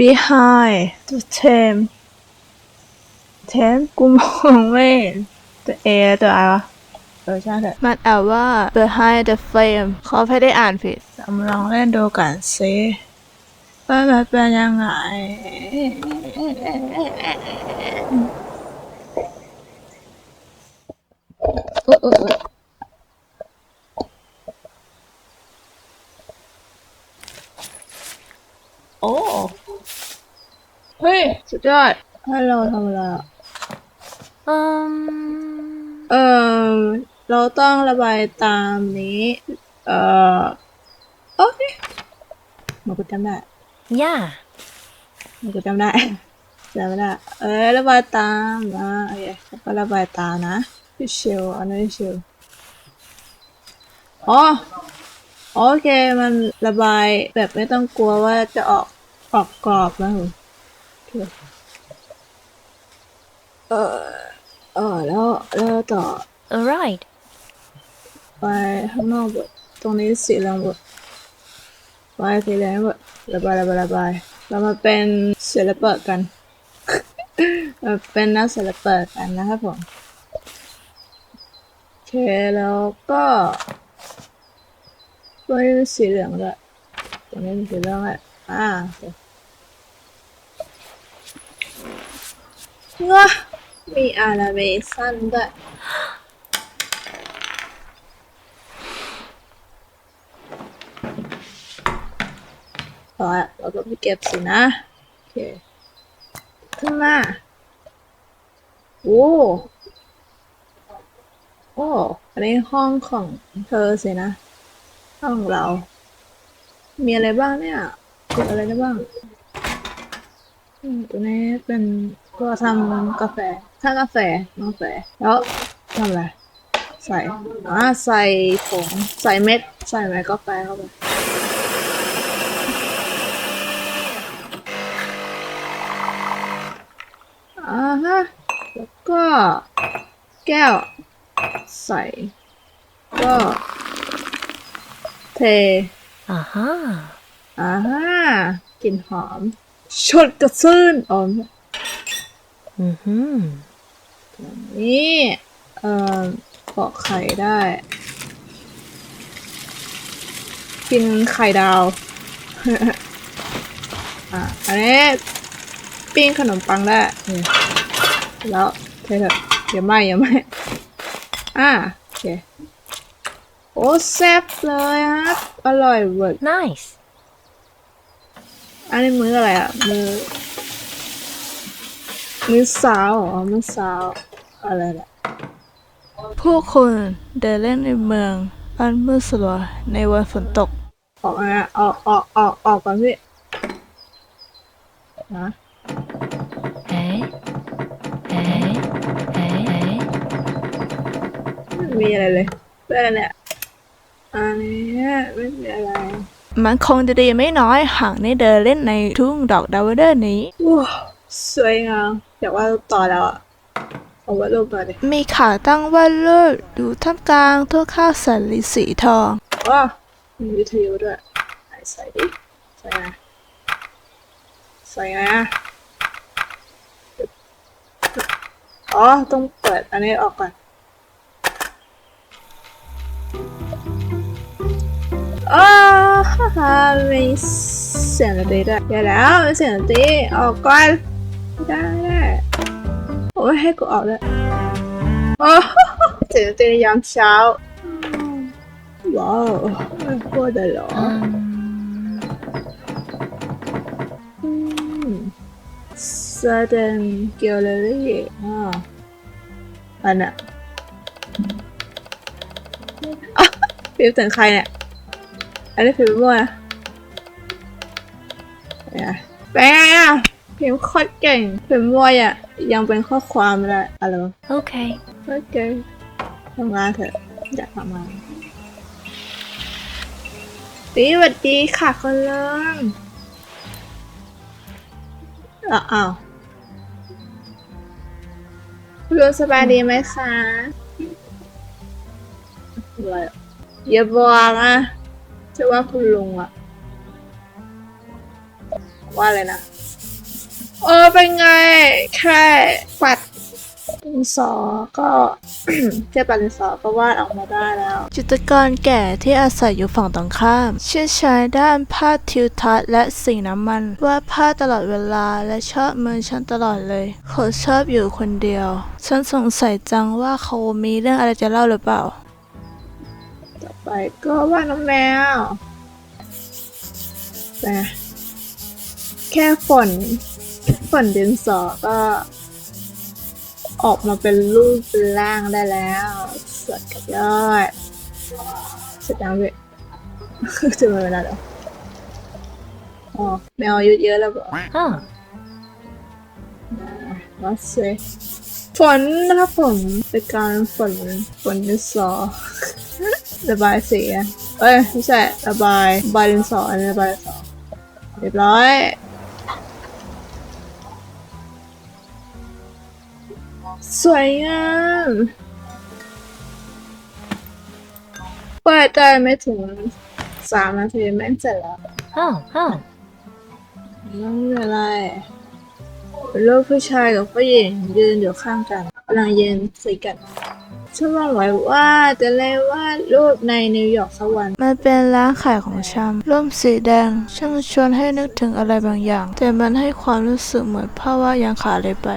behind the tem tem กูมองไม่เห็นตัว A และตัว I วะเออใช่เถอะมันอ่านว่า behind the flame เขาไม่ได้อ่านผิดจำลองเล่นดูกันสิว่ามันเป็นยังไงโอ้ เฮ้ย สุดยอดให้เราทำอะไรอะอืมเออเราต้องระบายตามนี้ เออโอเคมันกูจำได้ yeah มันกูจำได้ จำไม่ได้ เอ้ยระบายตามนะโอเคแล้วก็ระบายตามนะพี่เชลอันนี้เชลอ๋อโอเคมันระบายแบบไม่ต้องกลัวว่าจะออกออกกรอบนะผมโอ เคเออเออแล้วแล้วต่อ alright ไปข้างนอกบดตรงนี้สีเหลืองบดไปสีเหลืองบดระบายระบายระบายเรามาเป็นศิลปะกัน มาเป็นนักศิลปะกันนะครับผมโอเคแล้วก็ตัวนี้เป็นสีเหลืองด้วยตัวนี้เป็นสีเหลืองอะอ่าโอ เคว้ามีอาราเบสันด้วย พอละเราก็ไปเก็บสินะ โอเค ขึ้นมา โอ้โอ้อันนี้ห้องของเธอสินะ ห้องเรา มีอะไรบ้างเนี่ยกดอะไรได้บ้างอืมตัวนี้เป็น ตัวทำกาแฟถ้ากาแฟกาแฟแล้วทำอะไรใส่อ่าใส่ผงใส่เม็ด ใส่เม็ดกาแฟเข้าไปอ่าฮะแล้วก็แก้ว ใส่ ก็เท aha อ่าฮะกลิ่นหอม ชดกระซื่นอ๋อ mhm นี่ เอ่อปอกไข่ได้ กินไข่ดาว อะ อันนี้ปิ้งขนมปังได้นี่แล้วเทเถอะอย่าไหมอย่าไหมอะโอเค โอ้แซ่บเลยครับ อร่อยเวิร์ด nice อันนี้มื้ออะไรอะ มื้อ มื้อสาวอ๋อมื้อสาวอะไรแหละผู้คนเดินเล่นในเมืองอันมืดสลัวในวันฝนตก ออกนะออกออกออกออกก่อนพี่นะ eh eh eh eh ไม่มีอะไรเลยเพื่อนเนี่ยอันนี้ไม่มีอะไร มันคงจะดีไม่น้อยหากได้เดินเล่นในทุ่งดอกดาวเดอร์นี้ ว้าวสวยงาม อยากวาดรูปต่อแล้วอะเอาวาดรูปต่อดิมีขาตั้งวาดรูปอยู่ท่ามกลางทุ่งข้าวสันลิสีทองว้าวมีวิทยุด้วยไหนใส่ดิใส่ไงใส่ไงอะอ๋อ ต้องเปิดอันนี้ออกก่อนอ้าวฮ่าฮ่ามีเสียงดนตรีด้วยเดี๋ยวแล้วมีเสียงดนตรีออกก่อน ไม่ได้ไม่ได้โอ้ยให้กูออกเลยโอ้เสียงดนตรียามเช้า ว้าวโคตรได้หรอ um อืม Sudden Gallery อ่าอันน่ะอะฟิลถึงใครเนี่ย อันนี้พิมพ์มั่วนะเนี่ยเป็นไงอะ พิมพ์โคตรเก่งพิมพ์มั่วอะยังเป็นข้อความเลยอะไรวะ okay โอเคทำงานเถอะอยากทำงานปีสวัสดีค่ะคนเริ่มอ้าวอ้าวคุณลุงสบายดีไหมคะอะไรอะอย่าบอกนะจะว่าคุณลุงอะว่าอะไรนะ เออเป็นไง แค่ปัดดินสอก็แค่ปัดดินสอก็วาดออกมาได้แล้ว จิตรกรแก่ที่อาศัยอยู่ฝั่งตรงข้ามเชี่ยวชาญด้านภาพทิวทัศน์และสีน้ำมันวาดภาพตลอดเวลาและชอบเมืองฉันตลอดเลยเขาชอบอยู่คนเดียว ฉันสงสัยจังว่าเขามีเรื่องอะไรจะเล่าหรือเปล่า ต่อไปก็วาดน้องแมวแต่แค่ฝน ฝนดินสอก็ ออกมาเป็นรูปเป็นร่างได้แล้วสดกับยอดเสร็จแล้วเว้ยจะมาเวลาแล้วอ๋อแมวอายุเยอะแล้วบอก Huh. ว่าเซฝนนะครับผมเป็นการฝนฝนดินสอระบายสีอะเอ้ยไม่ใช่ระบายระบายดินสออันนี้ระบายดินสอเรียบร้อย สวยงามเปิดใจไม่ถึงสามนาทีแม่งเสร็จแล้ว Oh, oh. ไม่เป็นไรเป็นรูปผู้ชายกับผู้หญิงยืนอยู่ข้างกันกำลังยืนคุยกันฉันหวังไว้ว่าจะเล่วาดรูปในนิวยอร์กสักวันมันเป็นร้านขายของชำร่มสีแดง ช่างชวนให้นึกถึงอะไรบางอย่าง แต่มันให้ความรู้สึกเหมือนภาพว่าดยังขาดอะไรไป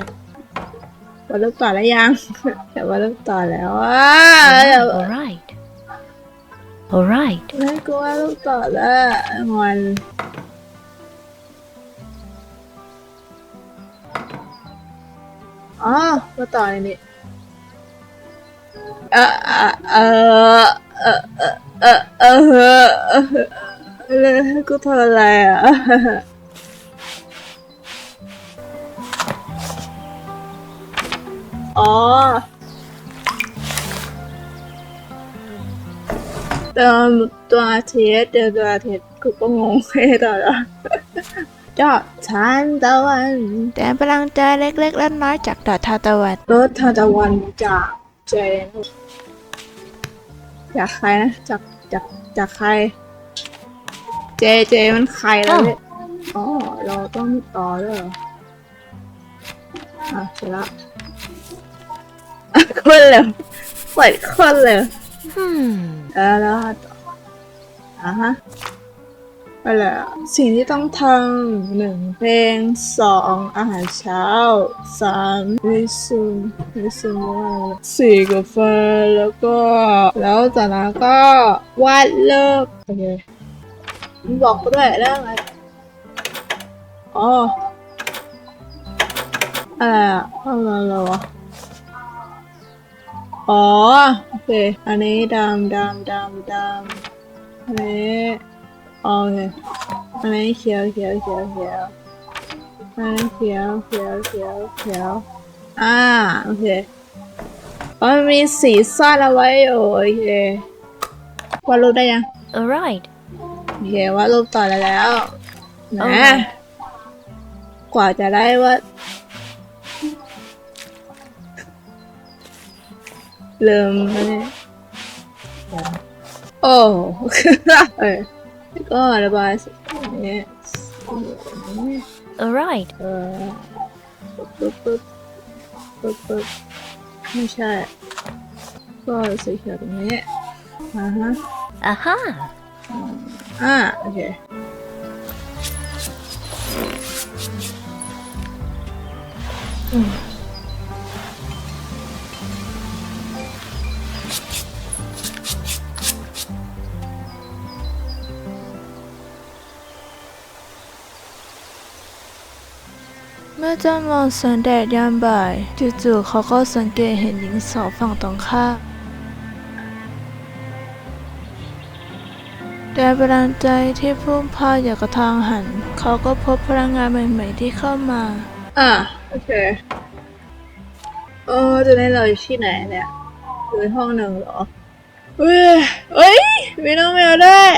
เริ่ต่อแล้วยังแต่ว่าเริ่ต่อแล้วอะ alright alright น่ากลัวเริ่ต่อแล้วงอนอ๋อมาต่อเลยนี่เออเออเออเออเออเออเออกูทำอะไรอะ อ๋อเติมตัวอาทิตย์เจอตัวอาทิตย์กูก็งงไปต่อแล้วจอดทานตะวันแต่พลังใจเล็กๆและน้อยจากดอกทานตะวันรถทานตะวันจากเจนจากใครนะจากจากจากใคร เจเจมันใครแล้วเนี่ยอ๋อเราต้องต่อด้วยเหรออะเสร็จละ คนเลยเปิดคนเลยแล้วแล้วอะฮะไปแล้วสิ่งที่ต้องทำหนึ่งเพลงสองอาหารเช้าสามวิซุมวิซุมว่าอะไรสี่กาแฟแล้วก็ แล้วจากนั้นก็วาดเลิกโอเคมึงบอกกูด้วยเรื่องอะไรอ๋ออะไรอะอะไรวะ อ๋อ โอเค อันนี้ดำดำดำดำอันนี้โอเคอันนี้เขียวเขียวเขียวเขียวอันนี้เขียวเขียวเขียวเขียวอ่าโอเคอ๋อมันมีสีซ่อนเอาไว้อยู่โอเควาดรูปได้ยัง All right. โอเควาดรูปต่อได้แล้วเอานะไงกว่าจะได้ว่า เริ่มอันนี้โอ้เออแล้วก็ระบายสีอย่างเงี้ย All right. เออปึ๊บปึ๊บปึ๊บปึ๊บไม่ใช่ ก็สีเขียวตรงนี้อ่าฮะ Aha. อ่าโอเคเมื่ จ้ามองแสงแดดยามบ่ายจู่ๆเขาก็สังเกตเห็นหญิงสาวฝั่งตรงข้ามแต่พลังใจที่พุ่งพาอย่างกระทางหัน เขาก็พบพลังงานใหม่ๆที่เข้ามา อะ โอเคเออจะได้เราอยู่ที่ไหนเนี่ยอยู่ในห้องหนึ่งเหรอเฮ้ยเฮ้ยมีน้องแมวด้วย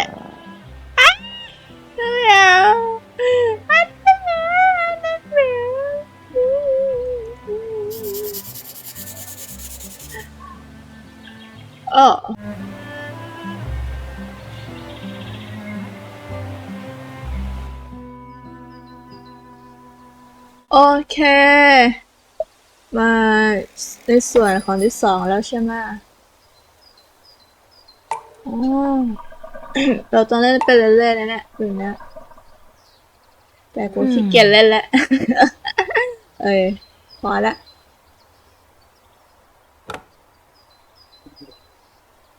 มาในส่วนของที่สองแล้วใช่ไหมอ๋อเราต้องเล่นไปเรื่อยๆนะเนี่ยอย่างเนี้ยแต่กูขี้เกียจเล่นแล้ว เอ้ยพอละ